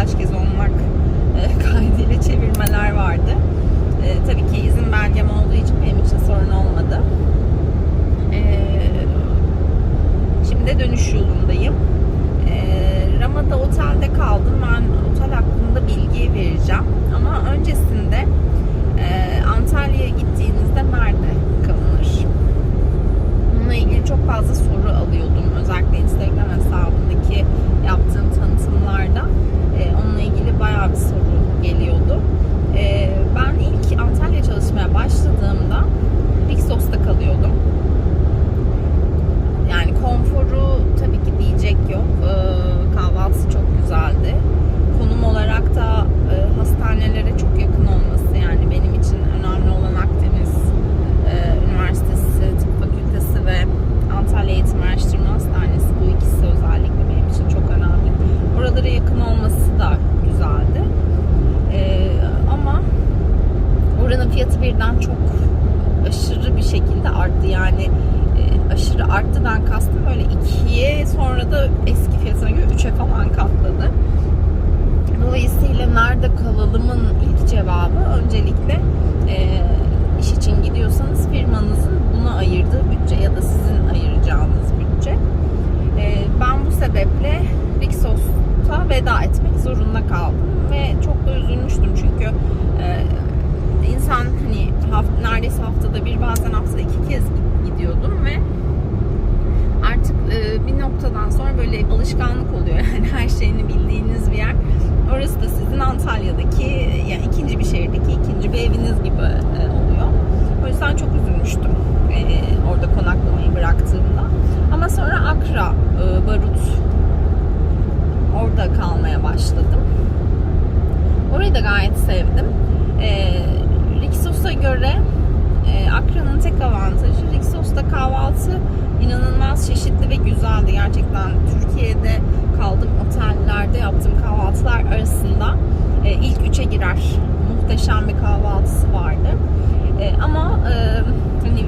birkaç kez olmak e, kaydıyla çevirmeler vardı. Ee, tabii ki izin belgem olduğu için benim için sorun olmadı. Ee, şimdi dönüş yolundayım. Ee, Ramada otelde kaldım. Ben otel hakkında bilgi vereceğim. Ama öncesinde e, Antalya'ya gittiğinizde nerede kalınır? Bununla ilgili çok fazla soru alıyordum. Özellikle Instagram hesabındaki yaptığım tanıtımlarda. E, onunla ilgili bayağı bir soru geliyordu. E, ben ilk Antalya çalışmaya başladığımda Rixos'ta kalıyordum. Yani konforu tabii ki diyecek yok. Ee, kahvaltısı çok güzeldi. Konum olarak da e, hastanelere çok yakın olması yani benim için önemli olan Akdeniz e, Üniversitesi Tıp Fakültesi ve Antalya Eğitim Araştırma Hastanesi bu ikisi özellikle benim için çok önemli. Oralara yakın olması da güzeldi. Ee, ama oranın fiyatı birden çok aşırı bir şekilde arttı. Yani e, aşırı arttıdan kastım böyle ikiye sonra da eski fiyatına göre üçe falan katladı. Dolayısıyla nerede kalalımın ilk cevabı öncelikle e, iş için gidiyorsanız firmanızın buna ayırdığı bütçe ya da sizin ayıracağınız bütçe. E, ben bu sebeple Rixos'ta veda etmek zorunda kaldım ve çok da üzülmüştüm çünkü e, insan hani haft- neredeyse haftada bir bazen haftada iki kez gidiyordum ve artık e, bir noktadan sonra böyle alışkanlık oluyor yani her şeyini bildiğiniz bir yer. Orası da sizin Antalya'daki yani ikinci bir şehirdeki ikinci bir eviniz gibi e, oluyor. O yüzden çok üzülmüştüm e, orada konaklamayı bıraktığımda. Ama sonra Akra, e, Barut orada kalmaya başladım. Orayı da gayet sevdim. E, Rixos'a göre e, Akra'nın tek avantajı Rixos'ta kahvaltı inanılmaz çeşitli ve güzeldi. Gerçekten Türkiye'de kaldığım otellerde yaptığım kahvaltılar arasında e, ilk üçe girer. Muhteşem bir kahvaltısı vardı. E, ama e, hani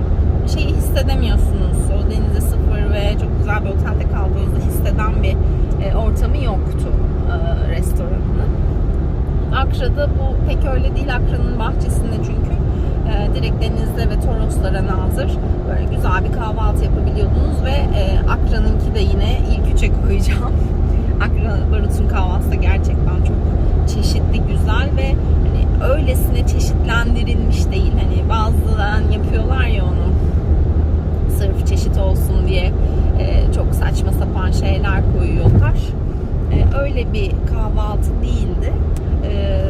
şeyi hissedemiyorsunuz. O denize sıfır ve çok güzel bir otelde kaldığınızda hisseden bir e, ortamı yoktu e, restoranının. Akra'da bu pek öyle değil. Akra'nın bahçesinde çünkü e, direkt denizde ve Toroslara nazır böyle güzel bir kahvaltı yapabiliyordunuz ve e, Akra'nınki de yine ilk üçe koyacağım. Akra Barut'un kahvaltısı da gerçekten çok çeşitli, güzel ve hani öylesine çeşitlendirilmiş değil. Hani bazıları yapıyorlar ya onu sırf çeşit olsun diye e, çok saçma sapan şeyler koyuyorlar. E, öyle bir kahvaltı değildi. E,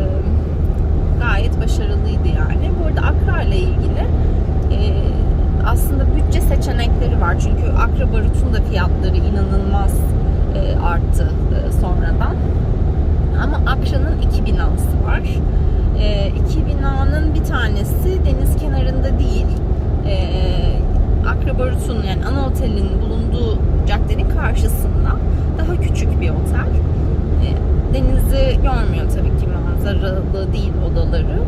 gayet başarılıydı yani. Bu arada Akra ilgili aslında bütçe seçenekleri var. Çünkü Akra Barut'un da fiyatları inanılmaz arttı sonradan. Ama Akra'nın iki binası var. E, iki binanın bir tanesi deniz kenarında değil. E, Barut'un yani ana otelin bulunduğu caddenin karşısında daha küçük bir otel. E, denizi görmüyor tabii ki manzaralı değil odaları.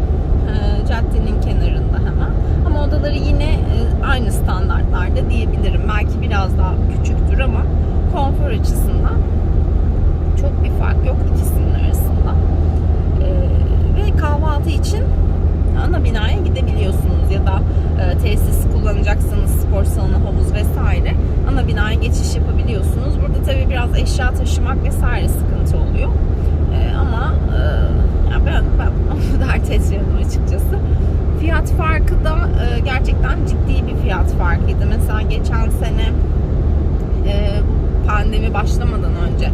E, caddenin kenarında hemen. Ama odaları yine e, aynı standartlarda diyebilirim. Belki biraz daha küçüktür ama konfor açısından çok bir fark yok ikisinin arasında. E, ve kahvaltı için ana binaya gidebiliyorsunuz ya da e, tesis kullanacaksanız spor salonu, havuz vesaire ana binaya geçiş yapabiliyorsunuz. Burada tabii biraz eşya taşımak vesaire sıkıntı oluyor. E, ama e, ya ben, ben onu dert etmiyorum açıkçası. Fiyat farkı da e, gerçekten ciddi bir fiyat farkıydı. Mesela geçen sene e, pandemi başlamadan önce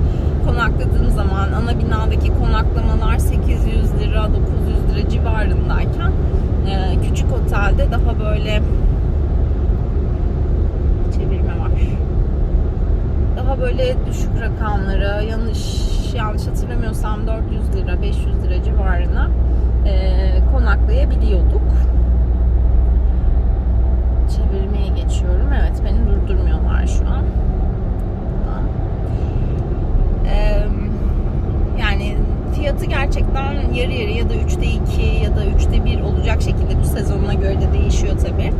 konakladığım zaman ana binadaki konaklamalar 800 lira 900 lira civarındayken e, küçük otelde daha böyle çevirme var. Daha böyle düşük rakamlara yanlış yanlış hatırlamıyorsam 400 lira 500 lira civarına e, konaklayabiliyorduk. Çevirmeye geçiyorum. Evet beni durdurmuyorlar şu an. Tamam. Eee, yani fiyatı gerçekten yarı yarı ya da 3'te 2 ya da 3'te 1 olacak şekilde bu sezonuna göre de değişiyor tabi.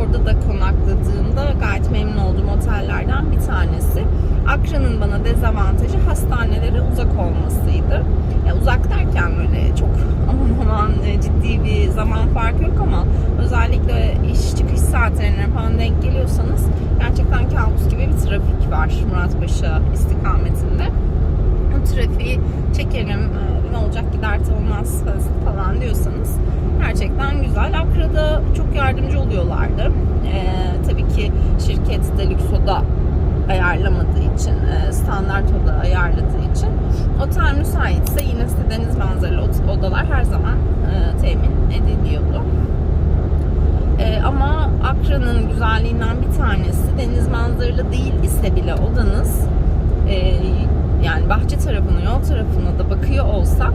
orada da konakladığımda gayet memnun olduğum otellerden bir tanesi. Akra'nın bana dezavantajı hastanelere uzak olmasıydı. Ya uzak derken böyle çok aman aman e, ciddi bir zaman farkı yok ama özellikle iş çıkış saatlerine falan denk geliyorsanız gerçekten kabus gibi bir trafik var Muratpaşa istikametinde. O trafiği çekelim e, ne olacak gider olmaz falan diyorsanız gerçekten güzel. Akra'da çok yardımcı oluyorlardı. Ee, tabii ki şirket de lüks ayarlamadığı için, e, standart oda ayarladığı için otel müsaitse yine size deniz manzaralı odalar her zaman e, temin ediliyordu. E, ama Akra'nın güzelliğinden bir tanesi deniz manzaralı değil ise bile odanız yani bahçe tarafına, yol tarafına da bakıyor olsa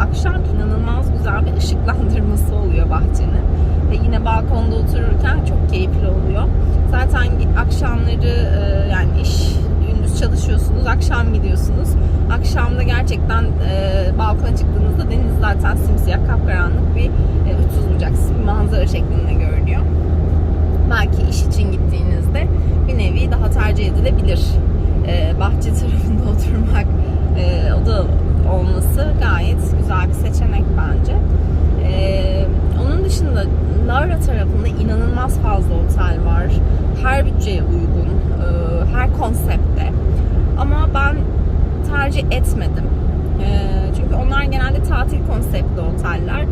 akşam inanılmaz güzel bir ışıklandırması oluyor bahçenin. Ve yine balkonda otururken çok keyifli oluyor. Zaten akşamları e, yani iş gündüz çalışıyorsunuz, akşam gidiyorsunuz. Akşamda gerçekten e, balkona çıktığınızda deniz zaten simsiyah kapkaranlık bir bir manzara şeklinde görünüyor. Belki iş için gittiğinizde bir nevi daha tercih edilebilir. E, bahçe tarafında oturmak, e, o da olması gayet güzel bir seçenek bence. Ee, onun dışında Lara tarafında inanılmaz fazla otel var. Her bütçeye uygun, e, her konsepte. Ama ben tercih etmedim. E, çünkü onlar genelde tatil konseptli oteller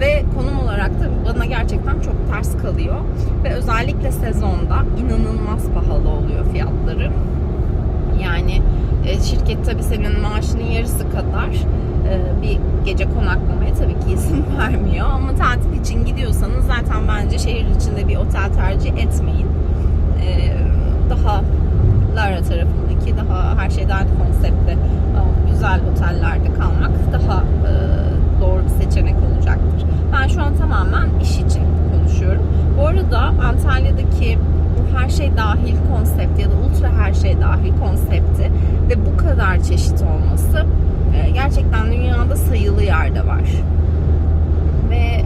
ve konum olarak da bana gerçekten çok ters kalıyor. Ve özellikle sezonda inanılmaz pahalı oluyor fiyatları. Yani e, şirket tabii senin maaşının yarısı kadar e, bir gece konaklamaya tabii ki izin vermiyor. Ama tatil için gidiyorsanız zaten bence şehir içinde bir otel tercih etmeyin. E, daha Lara tarafındaki daha her şeyden konsepte güzel otellerde kalmak daha doğru bir seçenek olacaktır. Ben şu an tamamen iş için konuşuyorum. Bu arada Antalya'daki bu her şey dahil konsept ya da ultra her şey dahil konsepti ve bu kadar çeşit olması e, gerçekten dünyada sayılı yerde var. Ve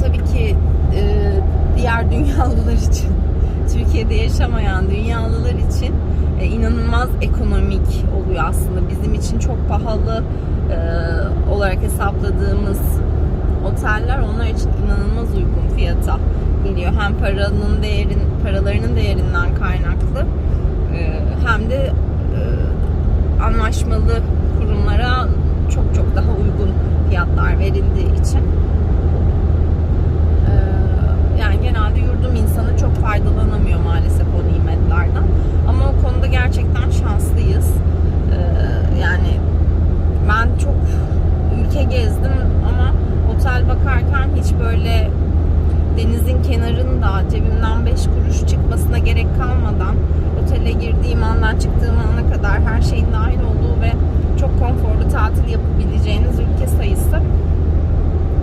tabii ki e, diğer dünyalılar için, Türkiye'de yaşamayan dünyalılar için e, inanılmaz ekonomik oluyor aslında. Bizim için çok pahalı olarak hesapladığımız oteller onlar için inanılmaz uygun fiyata geliyor. Hem paranın değerin, paralarının değerinden kaynaklı hem de anlaşmalı kurumlara çok çok daha uygun fiyatlar verildiği için yani yurdum insanı çok faydalanamıyor maalesef o nimetlerden. Ama o konuda gerçekten şanslıyız. Yani ben çok ülke gezdim ama otel bakarken hiç böyle denizin kenarında cebimden 5 kuruş çıkmasına gerek kalmadan otele girdiğim andan çıktığım ana kadar her şeyin dahil olduğu ve çok konforlu tatil yapabileceğiniz ülke sayısı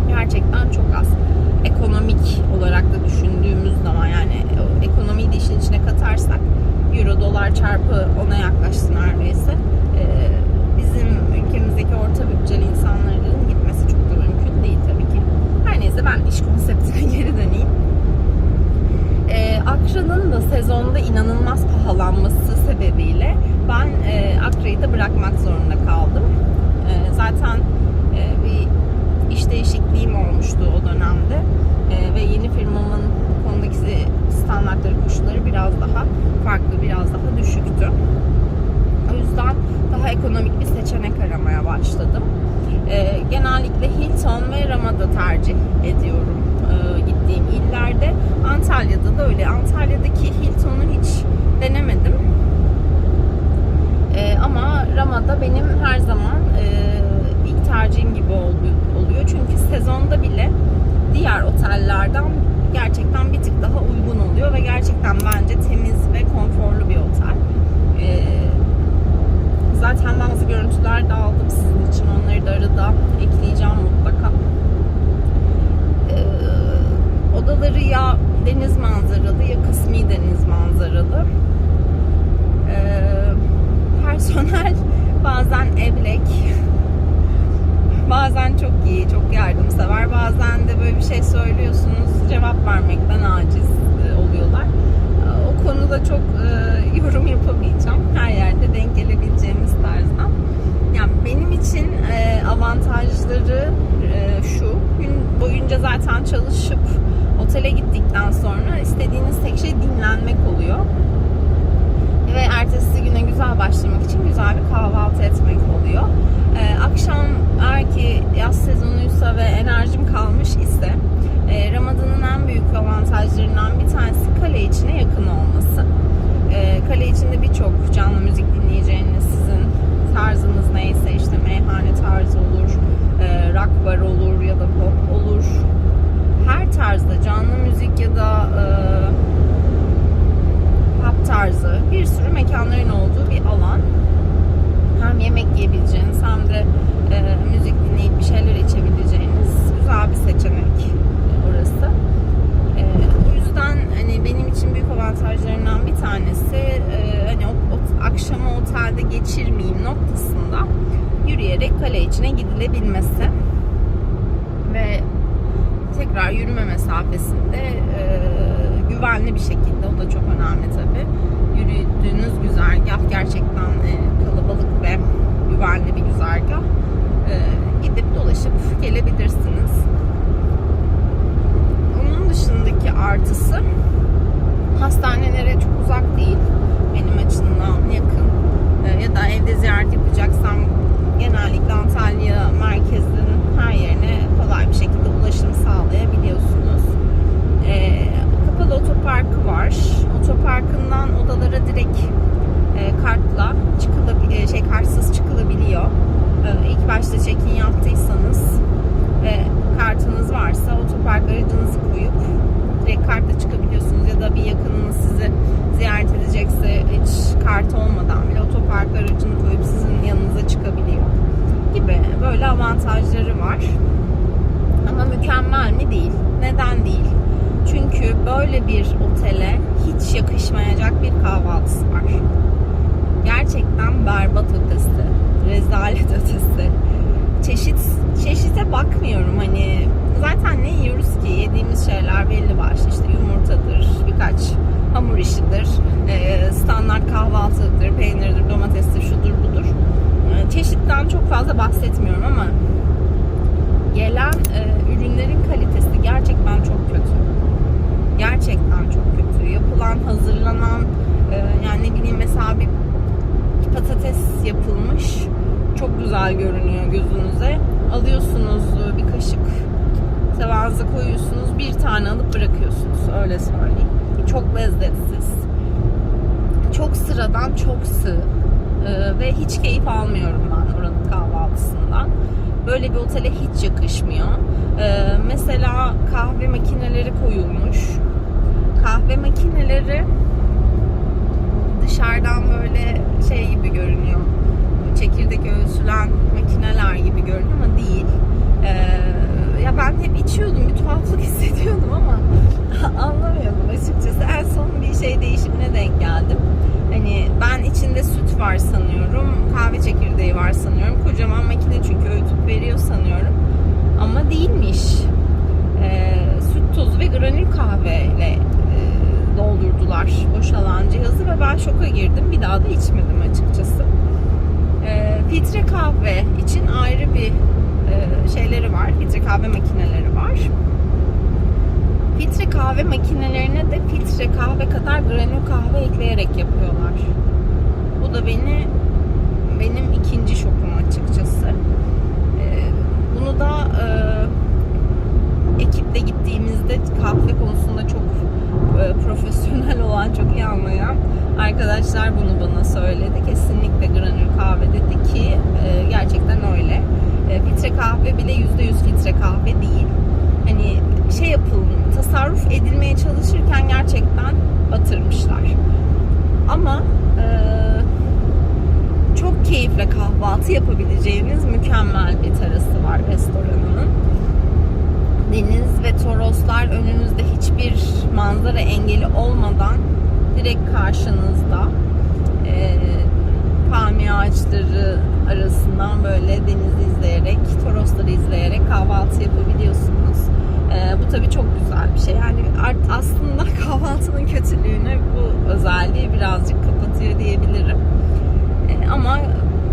gerçekten çok az. Ekonomik olarak da düşündüğümüz zaman yani ekonomiyi de işin içine katarsak euro dolar çarpı ona yaklaştı neredeyse. Ee, bizim ülkemizdeki orta bütçeli insanların gitmesi çok da mümkün değil tabii ki. Her neyse ben iş konseptine geri döneyim. Ee, Akra'nın da sezonda inanılmaz pahalanması sebebiyle ben e, Akra'yı da bırakmak zorunda kaldım. E, zaten e, bir iş değişikliğim olmuştu o dönemde. E, ve yeni firmamın konudaki standartları, koşulları biraz daha farklı, biraz daha düşüktü. O yüzden daha ekonomik bir seçenek aramaya başladım. E, genellikle Hilton ve Ramada tercih ediyorum e, gittiğim illerde. Antalya'da da öyle. Antalya'daki Hilton'u hiç denemedim. E, ama Ramada benim her zaman e, ilk tercihim gibi oluyor. Çünkü sezonda bile diğer otellerden gerçekten bir tık daha uygun oluyor ve gerçekten bence temiz ve konforlu bir otel. Zaten bazı görüntüler de aldım sizin için. Onları da arada ekleyeceğim mutlaka. Ee, odaları ya deniz manzaralı ya kısmi deniz manzaralı. Ee, personel bazen eblek. bazen çok iyi, çok yardımsever. Bazen de böyle bir şey söylüyorsunuz, cevap vermekten aciz konuda çok e, yorum yapamayacağım. Her yerde denk gelebileceğimiz tarzdan. Yani benim için e, avantajları e, şu. Gün boyunca zaten çalışıp otele gittikten sonra istediğiniz tek şey dinlenmek oluyor. Ve ertesi güne güzel başlamak için güzel bir kahvaltı etmek oluyor. E, akşam eğer ki yaz sezonuysa ve enerjim kalmış ise e, Ramazan'ın en büyük avantajlarından bir tanesi kale içine yakın olması. E, kale içinde birçok canlı müzik dinleyeceğiniz sizin tarzınız neyse işte meyhane tarzı olur, e, rock bar olur ya da pop olur. Her tarzda canlı müzik ya da e, pub tarzı bir sürü mekanların olduğu bir alan. Hem yemek yiyebileceğiniz hem de e, müzik dinleyip bir şeyler içebileceğiniz güzel bir seçenek orası. E, o yüzden hani benim için büyük avantajlarından bir tanesi e, hani o, o akşamı otelde geçirmeyeyim noktasında yürüyerek kale içine gidilebilmesi ve tekrar yürüme mesafesinde e, güvenli bir şekilde o da çok önemli tabi yürüdüğünüz güzergah gerçekten e, kalabalık ve güvenli bir güzergah. E, gidip dolaşıp gelebilirsiniz. Onun dışındaki artısı hastanelere çok uzak değil. Benim açımdan yakın. E, ya da evde ziyaret yapacaksam genellikle Antalya merkezin her yerine kolay bir şekilde ulaşım sağlayabiliyorsunuz. E, kapalı otoparkı var. Otoparkından odalara direkt e, kartla çıkılabiliyor, şey kartsız çıkılabiliyor. E, ilk başta check-in yaptıysanız ve kartınız varsa otopark aracınızı koyup direkt kartla çıkabiliyorsunuz ya da bir yakınınız sizi ziyaret edecekse hiç kart olmadan bile otopark aracını koyup sizin yanınıza çıkabiliyor gibi böyle avantajları var. Ama mükemmel mi değil. Neden değil? Çünkü böyle bir otele hiç yakışmayacak bir kahvaltısı var. Gerçekten berbat ötesi, rezalet ötesi. Çeşit çeşite bakmıyorum. Hani zaten ne yiyoruz ki? Yediğimiz şeyler belli başlı. İşte yumurtadır birkaç hamur işidir e, standart kahvaltıdır peynirdir domatestir şudur budur. E, çeşitten çok fazla bahsetmiyorum ama gelen e, ürünlerin kalitesi gerçekten çok kötü gerçekten çok kötü yapılan hazırlanan e, yani ne bileyim mesela bir patates yapılmış çok güzel görünüyor gözünüze. Alıyorsunuz e, bir kaşık tabağınıza koyuyorsunuz. Bir tane alıp bırakıyorsunuz. Öyle söyleyeyim. Çok lezzetsiz. Çok sıradan, çok sığ. Ee, ve hiç keyif almıyorum ben oranın kahvaltısından. Böyle bir otele hiç yakışmıyor. Mesela kahve makineleri koyulmuş. Kahve makineleri dışarıdan böyle şey gibi görünüyor. Çekirdek ölçülen makineler gibi görünüyor ama değil. Ee, ya ben hep içiyordum, bir tuhaflık hissediyordum ama anlamıyordum açıkçası. En son bir şey değişimine denk geldim. Hani ben içinde süt var sanıyorum, kahve çekirdeği var sanıyorum. Kocaman makine çünkü öğütüp veriyor sanıyorum. Ama değilmiş. Ee, süt tozu ve granül kahveyle e, doldurdular boşalan cihazı ve ben şoka girdim. Bir daha da içmedim açıkçası. E, filtre kahve için ayrı bir e, şeyleri var. Filtre kahve makineleri var. Filtre kahve makinelerine de filtre kahve kadar granül kahve ekleyerek yapıyorlar. Bu da beni benim ikinci şokum açıkçası. E, bunu da e, ekiple gittiğimizde kahve konusunda çok e, profesyonel olan, çok iyi anlayan arkadaşlar bunu bana söyledi. Kesinlikle granül kahve dedi ki e, gerçekten öyle. E, filtre kahve bile %100 filtre kahve değil. Hani şey yapılmış, tasarruf edilmeye çalışırken gerçekten batırmışlar. Ama e, çok keyifle kahvaltı yapabileceğiniz mükemmel bir terası var restoranının deniz ve toroslar önünüzde hiçbir manzara engeli olmadan direkt karşınızda e, palmiye ağaçları arasından böyle denizi izleyerek, torosları izleyerek kahvaltı yapabiliyorsunuz. E, bu tabii çok güzel bir şey. Yani art- aslında kahvaltının kötülüğünü bu özelliği birazcık kapatıyor diyebilirim. E, ama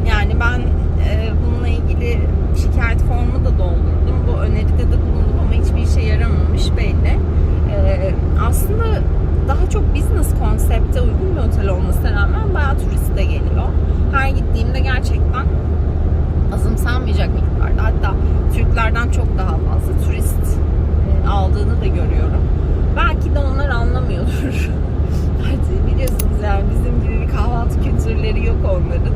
yani ben e, bununla ilgili şikayet formu da doldurdum. Bu öneride de bulundum ama hiçbir işe yaramamış belli. E, aslında daha çok business konsepte uygun bir otel olmasına rağmen bayağı turist de geliyor. Her gittiğimde gerçekten azımsanmayacak miktarda hatta Türklerden çok daha fazla turist e, aldığını da görüyorum. Belki de onlar anlamıyordur. Artık biliyorsunuz yani bizim gibi bir kahvaltı kültürleri yok onların.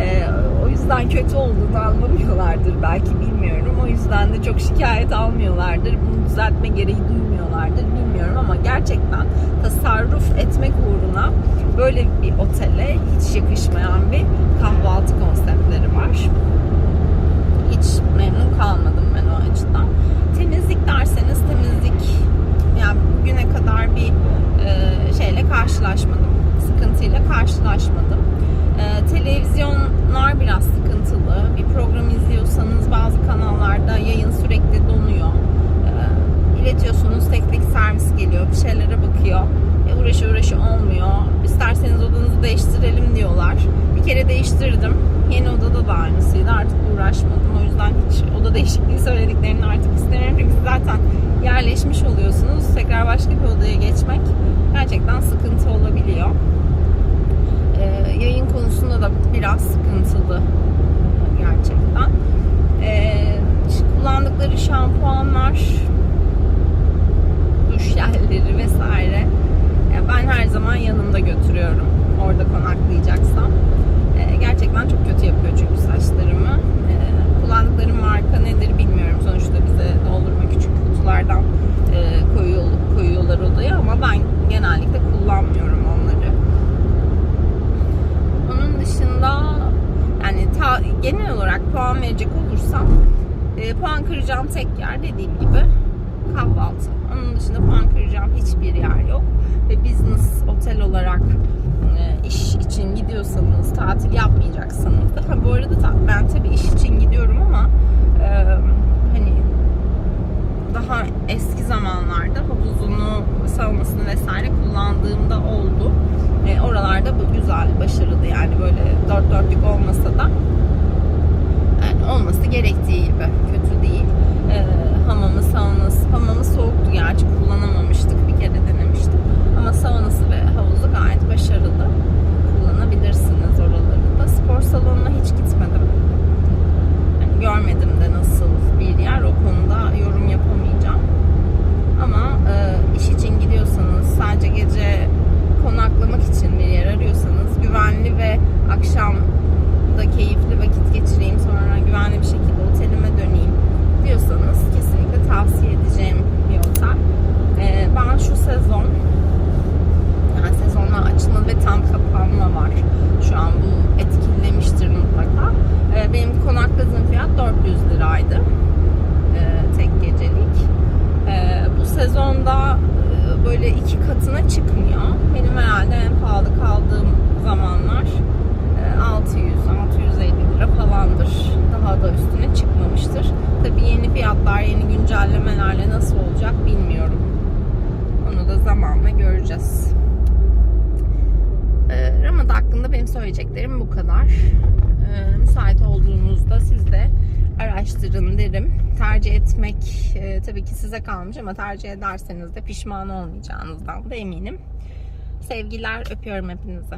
E, o yüzden kötü olduğunu anlamıyorlardır belki bilmiyorum. O yüzden de çok şikayet almıyorlardır. Bunu düzeltme gereği duymuyorlardır bilmiyorum ama gerçekten tasarruf etmek uğruna böyle bir otele hiç yakışmayan bir kahvaltı konseptleri var. Hiç memnun kalmadım ben o açıdan. Temizlik derseniz temizlik yani bugüne kadar bir e, şeyle karşılaşmadım. Sıkıntıyla karşılaşmadım. E, televizyonlar biraz sıkıntılı. Bir program izliyorsanız bazı kanallarda yayın sürekli iletiyorsunuz tek tek servis geliyor. Bir şeylere bakıyor. E, uğraşı uğraşı olmuyor. İsterseniz odanızı değiştirelim diyorlar. Bir kere değiştirdim. Yeni odada da aynısıydı. Artık uğraşmadım. O yüzden hiç oda değişikliği söylediklerini artık istemiyorum. Çünkü zaten yerleşmiş oluyorsunuz. Tekrar başka bir odaya geçmek gerçekten sıkıntı olabiliyor. Ee, yayın konusunda da biraz sıkıntılı gerçekten. Ee, kullandıkları şampuanlar, duş jelleri vesaire ya ben her zaman yanımda götürüyorum. Orada konaklayacaksam. Ee, gerçekten çok kötü yapıyor çünkü saçlarımı. Ee, kullandıkları marka nedir bilmiyorum. Sonuçta bize doldurma küçük kutulardan e, koyuyor, koyuyorlar odaya ama ben genellikle kullanmıyorum onları. Onun dışında yani ta, genel olarak puan verecek olursam e, puan kıracağım tek yer dediğim gibi kahvaltı. Onun dışında puan kıracağım hiçbir yer yok. Ve business otel olarak e, iş için gidiyorsanız, tatil yapmayacaksanız da ha, bu arada ta- ben tabii iş için gidiyorum ama e, hani daha eski zamanlarda havuzunu, saunasını vesaire kullandığımda oldu. E, oralarda bu güzel, başarılı yani böyle dört dörtlük olmasa da yani olması gerektiği gibi kötü değil. E, hamamı, saunası, hamamı soğuktu gerçi kullanamamıştık bir kere denemiştim. Ama saunası ve havuzu gayet başarılı. Spor salonuna hiç gitmedim. Yani görmedim de nasıl bir yer o konuda yorum yapamayacağım. Ama e, iş için gidiyorsanız sadece gece konaklamak için bir yer arıyorsanız güvenli ve akşam da keyifli vakit geçireyim sonra güvenli bir şekilde otelime döneyim diyorsanız kesinlikle tavsiye edeceğim bir otel. E, ben şu sezon yani sezonlar açılma ve tam kapanma var. Şu an bu etkilemiştir mutlaka. E, benim konakladığım fiyat 400 liraydı. E, tek gecelik. E, bu sezonda e, böyle iki katına çıkmıyor. Benim herhalde en pahalı kaldığım zamanlar e, 600 650 lira falandır. Daha da üstüne çıkmamıştır. Tabii yeni fiyatlar, yeni güncellemelerle nasıl olacak bilmiyorum. Onu da zamanla göreceğiz. Ee, Ramada hakkında benim söyleyeceklerim bu kadar. Ee, müsait olduğunuzda siz de araştırın derim. Tercih etmek e, tabii ki size kalmış ama tercih ederseniz de pişman olmayacağınızdan da eminim. Sevgiler öpüyorum hepinize.